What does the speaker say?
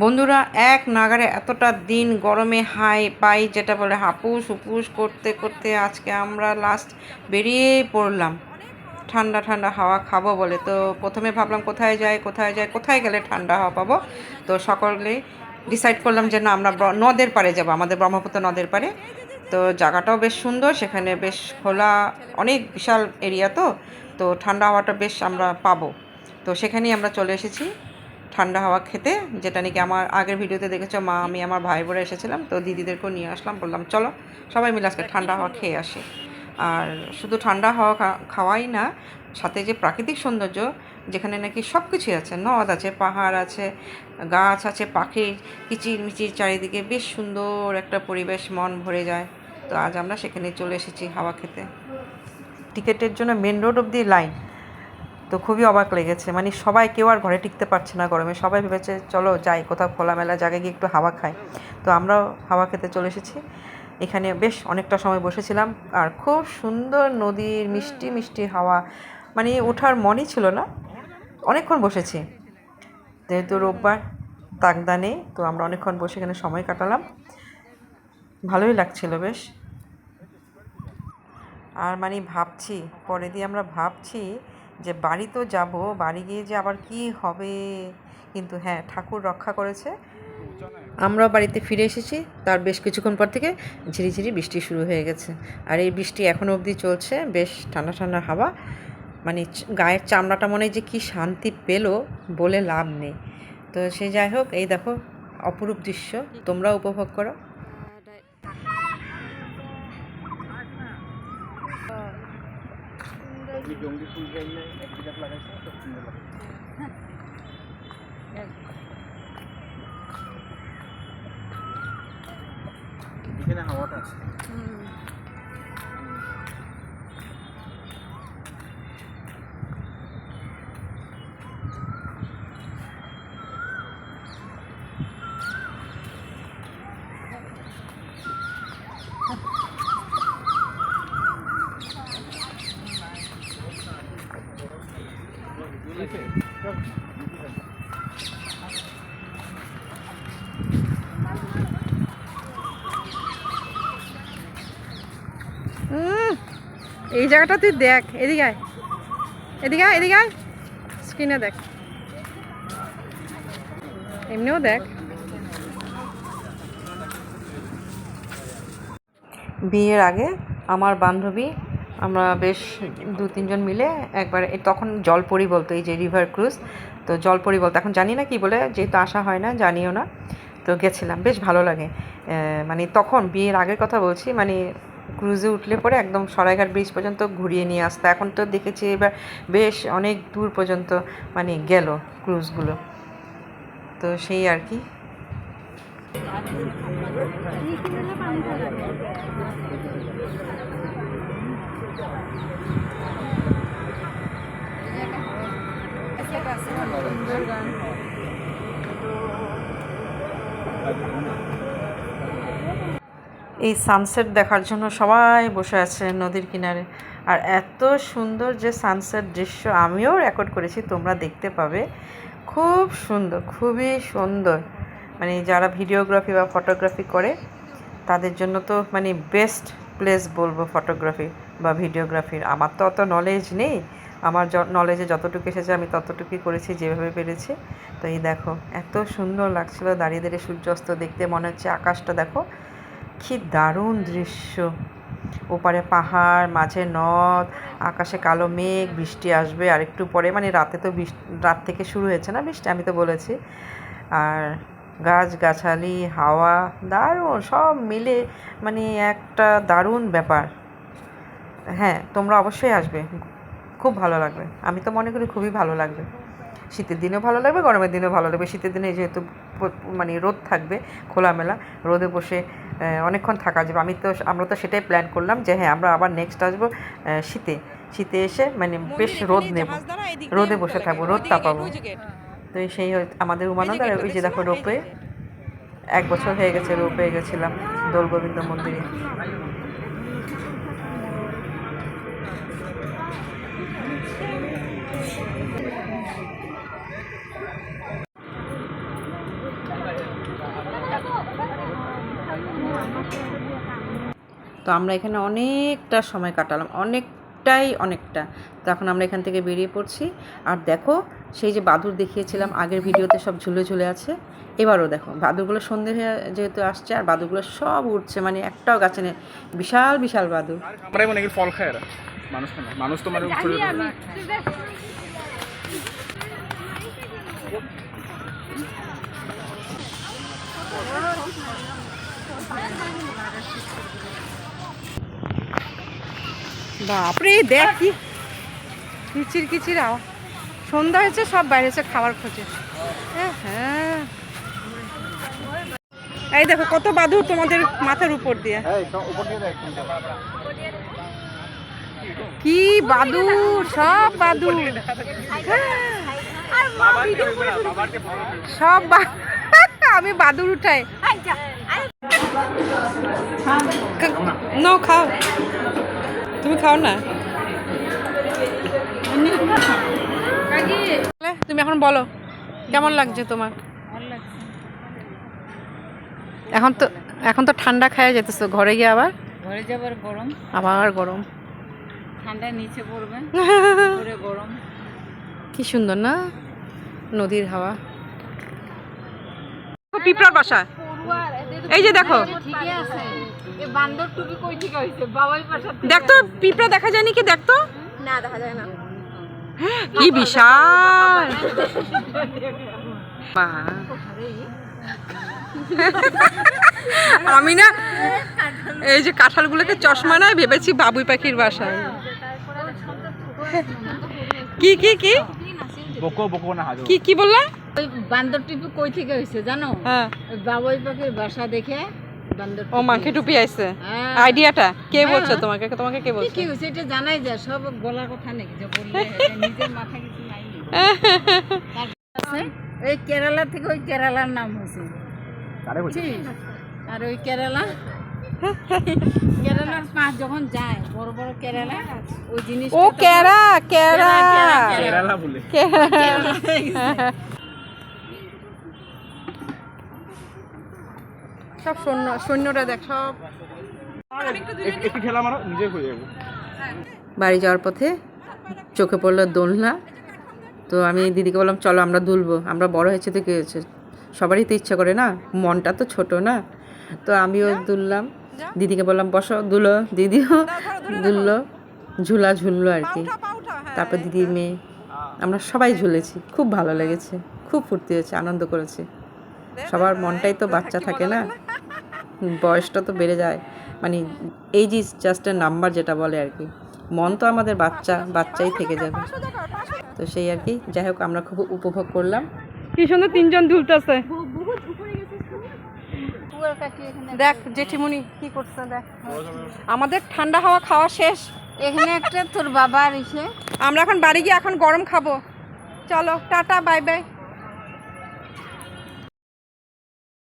বন্ধুরা, এক নাগারে এতটা দিন গরমে হাই পাই, যেটা বলে হাপুস হুপুস করতে করতে আজকে আমরা লাস্ট বেরিয়ে পড়লাম। ঠান্ডা ঠান্ডা হাওয়া খাব বলে। তো প্রথমে ভাবলাম কোথায় যাই কোথায় যাই, কোথায় গেলে ঠান্ডা হাওয়া পাবো? তো সকলে ডিসাইড করলাম যে না আমরা নদের পাড়ে যাব, আমাদের ব্রহ্মপুত্র নদের পাড়ে। তো জায়গাটাও বেশ সুন্দর, সেখানে বেশ খোলা, অনেক বিশাল এরিয়া তো। তো ঠান্ডা হাওয়াটা বেশ আমরা পাবো। তো সেখানেই আমরা চলে এসেছি। ঠান্ডা হাওয়া খেতে, যেটা নাকি আমার আগের ভিডিওতে দেখেছ, মা, আমি, আমার ভাই বোরা এসেছিলাম, তো দিদিদেরকেও নিয়ে আসলাম, বললাম, চলো, সবাই মিলে আজকে ঠান্ডা হাওয়া খেয়ে আসি। আর শুধু ঠান্ডা হাওয়া খাওয়াই না, সাথে যে প্রাকৃতিক সৌন্দর্য, যেখানে নাকি সব কিছুই আছে, নদ আছে, পাহাড় আছে, গাছ আছে, পাখি কিচির মিচির চারিদিকে বেশ সুন্দর একটা পরিবেশ, মন ভরে যায়। তো আজ আমরা সেখানে চলে এসেছি হাওয়া খেতে। টিকিটের জন্য মেন রোড অব্দি লাইন। তো খুবই অবাক লেগেছে। মানে সবাই কেউ আর ঘরে টিকতে পারছে না গরমে। সবাই ভেবেছে, চলো যাই, কোথাও খোলামেলা জায়গায় গিয়ে একটু হাওয়া খাই। তো আমরাও হাওয়া খেতে চলে এসেছি। এখানে বেশ অনেকটা সময় বসেছিলাম। আর খুব সুন্দর নদীর মিষ্টি মিষ্টি হাওয়া। মানে ওঠার মনই ছিল না। অনেকক্ষণ বসেছি। যেহেতু রোববার তাকদা নেই, তো আমরা অনেকক্ষণ বসে এখানে সময় কাটালাম। ভালোই লাগছিল বেশ। আর মানে ভাবছি, পরে দিয়ে আমরা ভাবছি যে বাড়ি তো যাব, বাড়ি গিয়ে যে আবার কি হবে? কিন্তু হ্যাঁ ঠাকুর রক্ষা করেছে। আমরা বাড়িতে ফিরে এসেছি। তার বেশ কিছুক্ষণ পর থেকে ঝিরিঝিরি বৃষ্টি শুরু হয়ে গেছে। আর এই বৃষ্টি এখনও অবধি চলছে। বেশ ঠান্ডা ঠান্ডা হাওয়া। মানে গায়ের চামড়াটা মনে যে কি শান্তি পেল বলে লাভ নেই। তো সে যাই হোক, এই দেখো, অপরূপ দৃশ্য। তোমরা উপভোগ করো। জঙ্গি ফুল চাইলে এক বিঘাত লাগাইছে খুব সুন্দর লাগে এখানে হাওয়াটা আছে এই জায়গাটা তুই দেখ, এদিকে এদিকে এদিকে আয়। স্ক্রিনে দেখ। এমনিও দেখ। বিয়ের আগে আমার বান্ধবী আমরা বেশ দু, তিনজন মিলে একবার তখন জলপরি বলতো, এই যে রিভার ক্রুজ তো জলপরি বলতো। এখন জানি না কি বলে, যেহেতু আসা হয় না, জানিও না। তো গেছিলাম, বেশ ভালো লাগে। মানে তখন বিয়ের আগের কথা বলছি মানে ক্রুজে উঠলে পরে একদম সরাইঘাট ব্রিজ পর্যন্ত ঘুরিয়ে নিয়ে আসতো। এখন তো দেখেছি এবার বেশ অনেক দূর পর্যন্ত মানে গেল ক্রুজগুলো তো সেই আর কি। এই সানসেট দেখার জন্য সবাই বসে আছে নদীর কিনারে। আর এত সুন্দর যে সানসেট দৃশ্য আমিও রেকর্ড করেছি, তোমরা দেখতে পাবে। খুব সুন্দর, খুবই সুন্দর। মানে যারা ভিডিওগ্রাফি বা ফটোগ্রাফি করে, তাদের জন্য তো মানে বেস্ট প্লেস বলব ফটোগ্রাফি বা ভিডিওগ্রাফির, আমার তো অত নলেজ নেই। আমার নলেজে যতটুকু এসেছে, আমি ততটুকুই করেছি যেভাবে পেরেছি। তো এই দেখো, এত সুন্দর লাগছিল দাঁড়িয়ে দাঁড়িয়ে সূর্যাস্ত দেখতে, মনে হচ্ছে আকাশটা দেখো, কি দারুণ দৃশ্য। ওপারে পাহাড়, মাঝে নদ, আকাশে কালো মেঘ, বৃষ্টি আসবে আর একটু পরে মানে রাতে তো বৃষ্টি রাত থেকে শুরু হয়েছে না বৃষ্টি, আমি তো বলেছি। আর গাছ গাছালি হাওয়া, দারুণ, সব মিলে মানে একটা দারুণ ব্যাপার। হ্যাঁ তোমরা অবশ্যই আসবে। খুব ভালো লাগবে। আমি তো মনে করি খুবই ভালো লাগবে। শীতের দিনেও ভালো লাগবে গরমের দিনেও ভালো লাগবে। শীতের দিনে যেহেতু মানে রোদ থাকবে খোলামেলা রোদে বসে অনেকক্ষণ থাকা যাবে। আমি তো আমরা তো সেটাই প্ল্যান করলাম যে হ্যাঁ আমরা আবার নেক্সট আসব শীতে। শীতে এসে মানে বেশ রোদ নেব। রোদে বসে থাকব রোদ তাপাবো। তো সেই আমাদের উমানন্দ আর ওই যে দেখো রোপে। এক বছর হয়ে গেছে রোপে গেছিলাম দোল গোবিন্দ মন্দিরে। তো আমরা এখানে অনেকটা সময় কাটালাম, অনেকটাই অনেকটা। তো এখন আমরা এখান থেকে বেরিয়ে পড়ছি। আর দেখো, সেই যে বাদুর দেখিয়েছিলাম, আগের ভিডিওতে সব ঝুলে ঝুলে আছে। এবারও দেখো বাদুরগুলো সন্ধে হয়ে যেহেতু আসছে, আর বাদুরগুলো সব উঠছে মানে একটাও গাছে বিশাল বিশাল বাদুর ফল খায় মানুষ না মানুষ তো মানে বাপরে দেখ কি কিচির কিচির আওয়াজ। সন্ধ্যা হয়েছে সব বাইরে হচ্ছে খাবার খোঁজে। হ্যাঁ হ্যাঁ। এই দেখো কত বাদুর তোমাদের মাথার উপর দিয়ে এই তো উপর দিয়ে দেখ কি বাদুর সব বাদুর সব বা- আমি বাদুর উঠাই। নো খাও। তুমি খাও না? তুমি এখন বলো কেমন লাগছে তোমার? এখন তো এখন তো ঠান্ডা খায় যেতেছো ঘরে গিয়ে আবার? ঘরে যাবার গরম। আবার গরম। ঠান্ডা নিচে পড়বে ঘরে গরম। কি সুন্দর না? নদীর হাওয়া। পিঁপড়ার বাসা। এই যে দেখো। ঠিকই আছে। বান্দর টুপি কই ঠিক হইছে বাবাই পাশা দেখতো পিঁপড়া দেখা যায়নি কি দেখতো? না দেখা যায় না। কি বিশাল। আমি না এই যে কাঁঠালগুলোকে চশমা না ভেবেছি বাবুই পাখির বাসায়। কি কি কি? বকো বকো না হাজো। কি কি বললা? ওই বান্দর টুপি কই থেকে হইছে জানো? হ্যাঁ। বাবাই পাখির বাসা দেখে বান্দর ও মাংকি টুপি আইছে? হ্যাঁ। আইডিয়াটা? কে হ্যাঁ। বলছে তোমাকে? তোমাকে কে বলছে কি হইছে এটা জানাই যায় সব গলার কথা নাকি যে বললে নিজের মাথা কিছু নাই। আছে ওই কেরালা থেকে ওই কেরালার নাম হয়েছে আর ওই কেরালা কেরালার যখন যায় বড় বড় কেরালা ওই জিনিস ও কেরা কেরা। কেরালা বলে। সব সৈন্য সৈন্যরা দেখ সব। একটু ঠেলা মারো নিজে হয়ে যাব। বাড়ি যাওয়ার পথে চোখে পড়ল দোলনা। তো আমি দিদিকে বললাম চলো আমরা দুলবো। আমরা বড় হয়েছে তো কী হয়েছে? সবারই তো ইচ্ছা করে না? মনটা তো ছোট না? তো আমিও দুললাম। দিদিকে বললাম বসো দুলো দিদিও দুললো ঝুলা ঝুললো আর কি। তারপর দিদির মেয়ে। আমরা সবাই ঝুলেছি খুব ভালো লেগেছে খুব ফুর্তি হয়েছে আনন্দ করেছে। সবার মনটাই তো বাচ্চা থাকে না। বয়সটা তো বেড়ে যায়। মানে এই যে জাস্ট নাম্বার যেটা বলে আর কি মন তো আমাদের বাচ্চা বাচ্চাই থেকে যাবে। তো সেই আর কি যাই হোক আমরা খুব উপভোগ করলাম। কি সুন্দর তিনজন ঝুলতেছে। দেখ জেঠিমুনি কি করছে দেখ। আমাদের ঠান্ডা হাওয়া খাওয়া শেষ। এখানে একটা তোর বাবার ইসে আমরা এখন বাড়ি গিয়ে এখন গরম খাব। চলো টাটা বাই বাই।